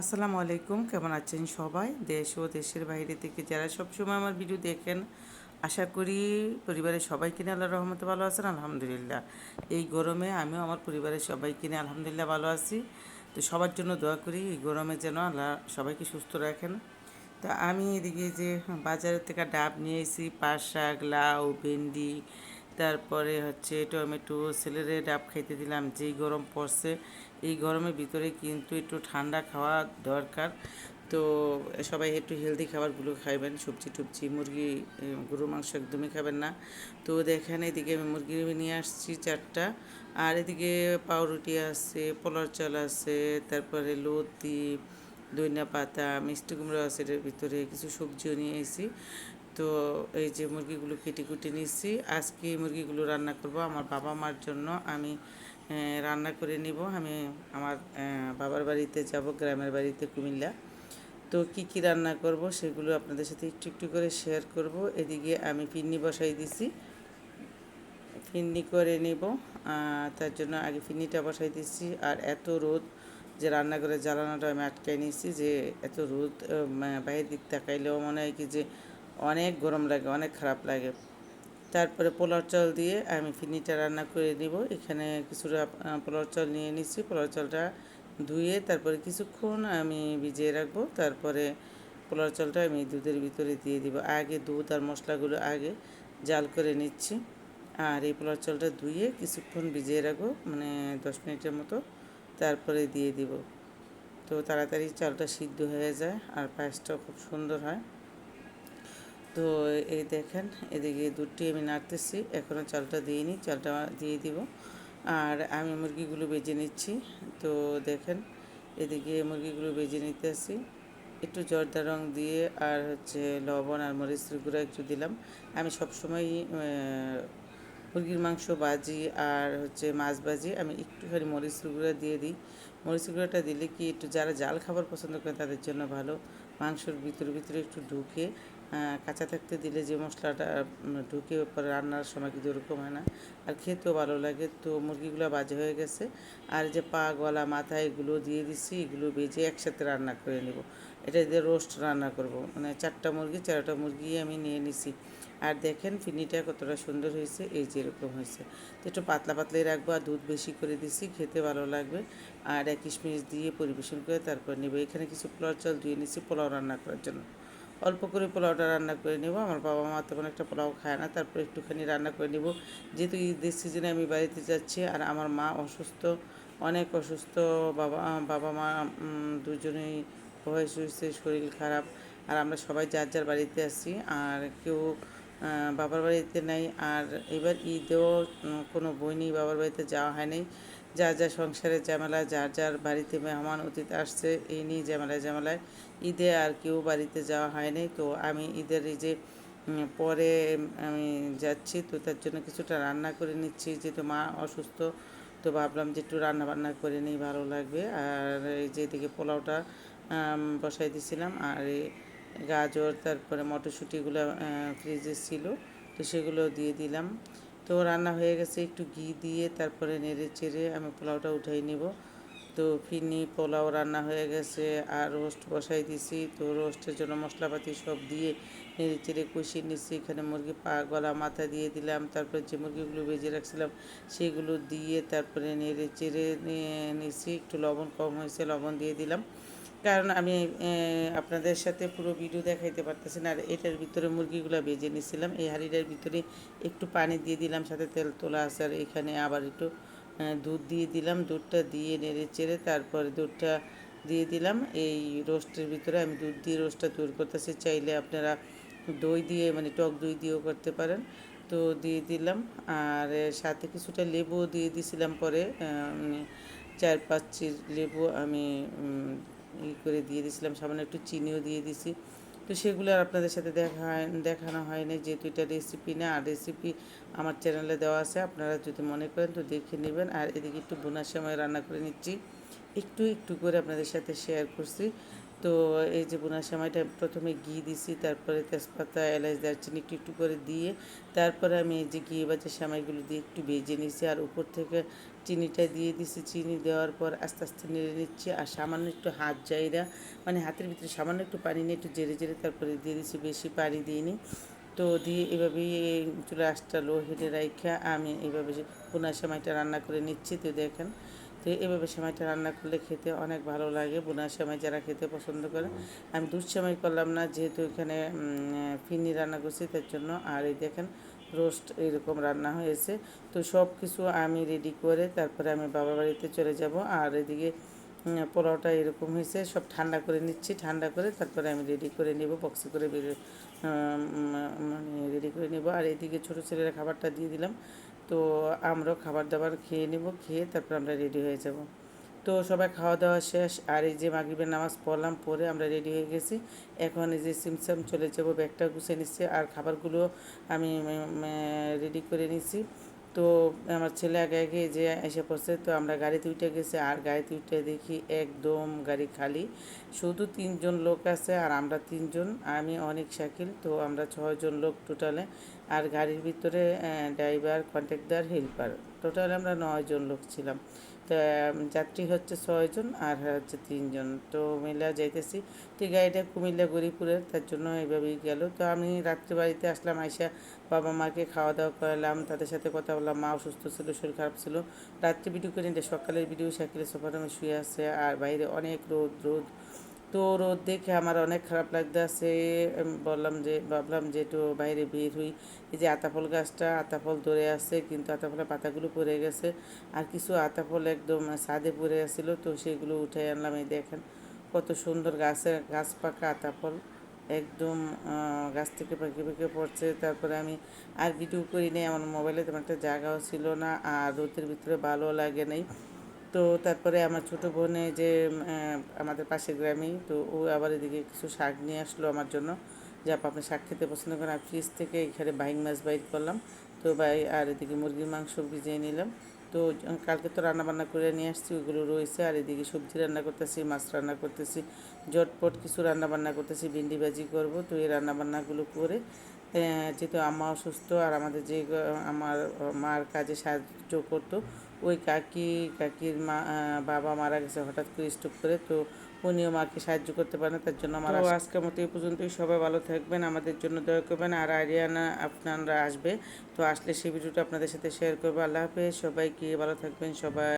আসসালামু আলাইকুম, কেমন আছেন সবাই? দেশ ও দেশের বাইরে থেকে যারা সবসময় আমার ভিডিও দেখেন, আশা করি পরিবারের সবাই কিনে আল্লাহ রহমতে ভালো আছেন, আলহামদুলিল্লাহ। এই গরমে আমিও আমার পরিবারের সবাই কিনে আলহামদুলিল্লাহ ভালো আছি। তো সবার জন্য দোয়া করি, এই গরমে যেন আল্লাহ সবাইকে সুস্থ রাখেন। তো আমি এদিকে যে বাজারের থেকে ডাব নিয়ে এসেছি, পাট শাক, লাউ, ভেন্ডি তারপরে হচ্ছে টমেটো ছেলেরে ডাব খাইতে দিলাম, যেই গরম পড়ছে, এই গরমের ভিতরে কিন্তু একটু ঠান্ডা খাওয়া দরকার। তো সবাই একটু হেলদি খাবারগুলো খাইবেন, সবজি টবজি, মুরগি গরুর মাংস একদমই খাবেন না। তো দেখেন এদিকে আমি মুরগি নিয়ে আসছি চারটা, আর এদিকে পাউরুটি আছে পোলার চাল আছে, তারপরে লতি দইনা পাতা, মিষ্টি কুমড়ো আছে এটার ভিতরে, কিছু সবজিও নিয়ে এসেছি তো এই যে মুরগিগুলো কেটে কুটে নিচ্ছি। আজকে মুরগিগুলো রান্না করব আমার বাবা মার জন্য। আমি রান্না করে নিব। আমি আমার বাবার বাড়িতে যাব, গ্রামের বাড়িতে কুমিল্লা। তো কি কি রান্না করব সেগুলো আপনাদের সাথে একটু একটু করে শেয়ার করব। এদিকে আমি পিন্নি বসাই দিছি। ফিন্নি করে নিব। তার জন্য আগে ফিন্নিটা বসাই দিচ্ছি আর এত রোদ যে রান্নাঘরে জ্বালানোটা আমি আটকাই নিয়েছি যে এত রোদ বাইরের দিক তাকাইলেও মনে হয় কি যে অনেক গরম লাগে, অনেক খারাপ লাগে। তারপরে পোলার চাল দিয়ে আমি ফিন্নিটা রান্না করে নিব এখানে কিছুটা পোলার চাল নিয়ে নিচ্ছি। পোলার চালটা ধুয়ে তারপরে কিছুক্ষণ আমি ভিজিয়ে রাখব। তারপরে পোলার চালটা আমি দুধের ভিতরে দিয়ে দিব। আগে দুধ আর মশলাগুলো আগে জাল করে নিচ্ছি। আর এই পোলার চালটা ধুয়ে কিছুক্ষণ ভিজিয়ে রাখব মানে দশ মিনিটের মতো। তারপরে দিয়ে দিব। তো তাড়াতাড়ি চালটা সিদ্ধ হয়ে যায় আর পায়েসটাও খুব সুন্দর হয়। তো এই দেখেন, এদিকে দুধটি আমি নাড়তেছি। এখনও চালটা দিইনি, চালটা দিয়ে দিব। আর আমি মুরগিগুলো বেজে নিচ্ছি। তো দেখেন, এদিকে মুরগিগুলো বেজে নিতেছি। একটু জর্দা রং দিয়ে আর হচ্ছে লবণ আর মরিচের গুঁড়া একটু দিলাম। আমি সবসময়ই মুরগির মাংস ভাজি আর হচ্ছে মাছ ভাজি, আমি একটুখানি মরিচের গুঁড়া দিয়ে দিই। মরিচের গুঁড়াটা দিলে কি একটু যারা জাল খাবার পছন্দ করে তাদের জন্য ভালো। মাংসর ভিতরে ভিতরে একটু ঢুকে কাঁচা থাকতে দিলে যে মশলাটা ঢুকে পরে রান্নার সময় কিন্তু ওরকম হয় না। আর খেতেও ভালো লাগে। তো মুরগিগুলো বাজে হয়ে গেছে। আর যে পা, গলা, মাথা, এগুলো দিয়ে দিচ্ছি এগুলো বেজে একসাথে রান্না করে নেব। এটা দিয়ে রোস্ট রান্না করব। মানে চারটা মুরগি চারটা মুরগি আমি নিয়ে নিছি। আর দেখেন ফিনিটা কতটা সুন্দর হয়েছে, এই যে এরকম হয়েছে। তো একটু পাতলা পাতলাই রাখব আর দুধ বেশি করে দিছি, খেতে ভালো লাগবে। আর এক কিশমিশ দিয়ে পরিবেশন করে তারপর নেব। এখানে কিছু পোলাও চাল ধুয়ে নিছি, পোলাও রান্না করার জন্য। অল্প করে পোলাওটা রান্না করে নেব। আমার বাবা মা তেমন একটা পোলাও খায় না, তারপর একটুখানি রান্না করে নেব। যেহেতু ঈদের সিজনে আমি বাড়িতে যাচ্ছি আর আমার মা অসুস্থ, অনেক অসুস্থ, বাবা বাবা মা দুজনেই বয়স হয়েছে শরীর খারাপ। আর আমরা সবাই যার যার বাড়িতে আছি, আর কেউ বাবার বাড়িতে নাই। আর এবার ঈদেও কোনো বই নেই বাবার বাড়িতে যাওয়া হয় নাই। যার যার সংসারের ঝামেলা, যার যার বাড়িতে মেহমান অতীত আসছে, এই নিয়ে ঝামেলায় ঝামেলায়। ঈদে আর কেউ বাড়িতে যাওয়া হয়নি, তো আমি ঈদের এই যে পরে আমি যাচ্ছি, তো তার জন্য কিছুটা রান্না করে নিচ্ছি। যেহেতু মা অসুস্থ, তো ভাবলাম যে একটু রান্না বান্না করে নিই, ভালো লাগবে। আর এই যে এদিকে পোলাওটা বসাই দিয়েছিলাম আর এই গাজর, তারপরে মটরশুঁটিগুলো ফ্রিজে ছিল, তো সেগুলো দিয়ে দিলাম। তো রান্না হয়ে গেছে, একটু ঘি দিয়ে তারপরে নেড়ে চেড়ে আমি পোলাওটা উঠাই নেব। তো ফিনি পোলাও রান্না হয়ে গেছে, আর রোস্ট বসাই দিছি। তো রোস্টের জন্য মশলাপাতি সব দিয়ে নেড়ে চেড়ে কষিয়ে নিচ্ছি এখানে মুরগি পা গলা মাথা দিয়ে দিলাম, তারপরে যে মুরগিগুলো ভেজে রাখছিলাম সেগুলো দিয়ে তারপরে নেড়ে চেড়ে নিয়ে নিচ্ছি একটু লবণ কম হয়েছে, লবণ দিয়ে দিলাম। কারণ আমি আপনাদের সাথে পুরো ভিডিও দেখাইতে পারতেছি না। আর এটার ভিতরে মুরগিগুলো ভেজে নিয়েছিলাম এই হাঁড়িটার ভিতরে একটু পানি দিয়ে দিলাম, সাথে তেল তোলা আছে। আর এখানে আবার একটু দুধ দিয়ে দিলাম। দুধটা দিয়ে নেড়ে চেড়ে তারপরে দুধটা দিয়ে দিলাম। এই রোস্টের ভিতরে আমি দুধ দিয়ে রোস্টটা তৈরি করতেছি। চাইলে আপনারা দই দিয়ে মানে টক দই দিয়েও করতে পারেন। তো দিয়ে দিলাম। আর সাথে কিছুটা লেবু দিয়ে দিছিলাম পরে। চার পাঁচ লেবু আমি ই করে দিয়ে দিয়েছিলাম, সামান্য একটু চিনিও দিয়ে দিছি তো সেগুলো আর আপনাদের সাথে দেখা হয়, দেখানো হয়নি, যেহেতু এটা রেসিপি না, আর রেসিপি আমার চ্যানেলে দেওয়া আছে, আপনারা যদি মনে করেন তো দেখে নেবেন। আর এদিকে একটু বোনার সময় রান্না করে নিচ্ছি, একটু একটু করে আপনাদের সাথে শেয়ার করছি। তো এই যে বোনার সময়টা প্রথমে ঘি দিছি, তারপরে তেজপাতা, এলাচ, দারচিনি একটু একটু করে দিয়ে তারপরে আমি এই যে ঘি বাজে সময়গুলো দিয়ে একটু ভেজে নিছি আর উপর থেকে চিনিটা দিয়ে দিছি। চিনি দেওয়ার পর আস্তে আস্তে নেড়ে নিচ্ছি আর সামান্য একটু হাত জাইরা মানে হাতের ভিতরে সামান্য একটু পানি নিয়ে একটু জেরে জেরে তারপরে দিয়ে দিছি, বেশি পানি দিইনি। তো দিয়ে এভাবেই চুলা আঁচটা লো হেঁটে রাইখা আমি এইভাবে পোনা সেমাইটা রান্না করে নিচ্ছি, তো দেখেন তো এভাবে সেমাইটা রান্না করলে খেতে অনেক ভালো লাগে। বোনা সেমাই যারা খেতে পছন্দ করে। আমি দুধ সেমাই করলাম না, যেহেতু এখানে ফিনি রান্না করছি, তার জন্য। আর এই দেখেন, রোস্ট এরকম রান্না হয়েছে। তো সব কিছু আমি রেডি করে তারপরে আমি বাবার বাড়িতে চলে যাব। আর এদিকে পোলাওটা এরকম হয়েছে, সব ঠান্ডা করে নিচ্ছি। ঠান্ডা করে তারপরে আমি রেডি করে নেব বক্সে করে বের- মানে রেডি করে নেব। আর এদিকে ছোটো ছেলেরা খাবারটা দিয়ে দিলাম। তো আমরাও খাবার দাবার খেয়ে নেব, খেয়ে তারপর আমরা রেডি হয়ে যাব। তো সবাই খাওয়া দাওয়া শেষ, আর এই যে মাগরিবের নামাজ পড়লাম পরে আমরা রেডি হয়ে গেছি। এখন এই যে সিমসাম চলে যাব, ব্যাগটা গুছিয়ে নিচ্ছি, আর খাবারগুলো আমি রেডি করে নিছি তো আমার ছেলে আগে আগে যে এসে পড়ছে, তো আমরা গাড়িতে উঠে গেছি আর গাড়িতে উঠে দেখি একদম গাড়ি খালি। শুধু তিনজন লোক আছে আর আমরা তিনজন, আমি, অনেক, শাকিল, তো আমরা ছয়জন লোক টোটালে আর গাড়ির ভিতরে ড্রাইভার কন্ট্রাক্টর হেল্পার টোটাল আমরা নয়জন লোক ছিলাম। যাত্রী হচ্ছে ছয়জন আর হচ্ছে তিনজন তো মিলা যাইতেছি। তো গাড়িটা কুমিল্লা গরিপুরের, তার জন্য এইভাবেই গেল। তো আমি রাত্রে বাড়িতে আসলাম, আইসা বাবা মাকে খাওয়া দাওয়া করালাম, তাদের সাথে কথা বললাম, মা অসুস্থ ছিল, শরীর খারাপ ছিল। রাত্রে ভিডিও করে সকালের ভিডিও সাইকেলে সোফার রুমে শুয়ে আছে, আর বাইরে অনেক রোদ রোদ। তো রোদ দেখে আমার অনেক খারাপ লাগতে আছে বললাম যে, ভাবলাম যে একটু বাইরে বের হই। এই যে আতাফল গাছটা, আতাফল ধরে আছে, কিন্তু আতাফলের পাতাগুলো পড়ে গেছে। আর কিছু আতাফল একদম ছাদে পড়ে আসছিল তো সেগুলো উঠে আনলাম। এই দেখেন, কত সুন্দর গাছের গাছ পাকা আতাফল। একদম গাছ থেকে পেকে পেকে পড়ছে। তারপরে আমি আর ভিডিও করি নাই, আমার মোবাইলে তেমন একটা জায়গাও ছিল না, আর রোদের ভিতরে ভালো লাগে নাই। তো তারপরে আমার ছোটো বোনে যে আমাদের পাশের গ্রামেই তো ও আবার এদিকে কিছু শাক নিয়ে আসলো আমার জন্য। যে, আপা, আপনি শাক খেতে পছন্দ করেন? আর ফ্রিজ থেকে এখানে বাইং মাছ বাইর করলাম। তো বাই আর এদিকে মুরগির মাংস ভিজিয়ে নিলাম। তো কালকে তো রান্না বান্না করে নিয়ে আসছি, ওগুলো রয়েছে। আর এদিকে সবজি রান্না করতেছি, মাছ রান্না করতেছি জটপট কিছু রান্না বান্না করতেছি, ভিন্ডি ভাজি করব। তো এই রান্না বান্নাগুলো করে যেহেতু আম্মা অসুস্থ, আর আমাদের যে আমার, মার কাজে সাহায্য করতো ওই কাকি কাকির মা বাবা মারা গেছে হঠাৎ করে স্ট্রোক করে তো উনিও মাকে সাহায্য করতে পারেন তার জন্য আমার আজকের মতো এই পর্যন্তই। সবাই ভালো থাকবেন আমাদের জন্য দয়া করবেন। আর আরিয়ানা আপনারা আসবে তো আসলে সেই ভিডিওটা আপনাদের সাথে শেয়ার করব। আল্লাহ হাফেজ সবাইকে ভালো থাকবেন সবাই।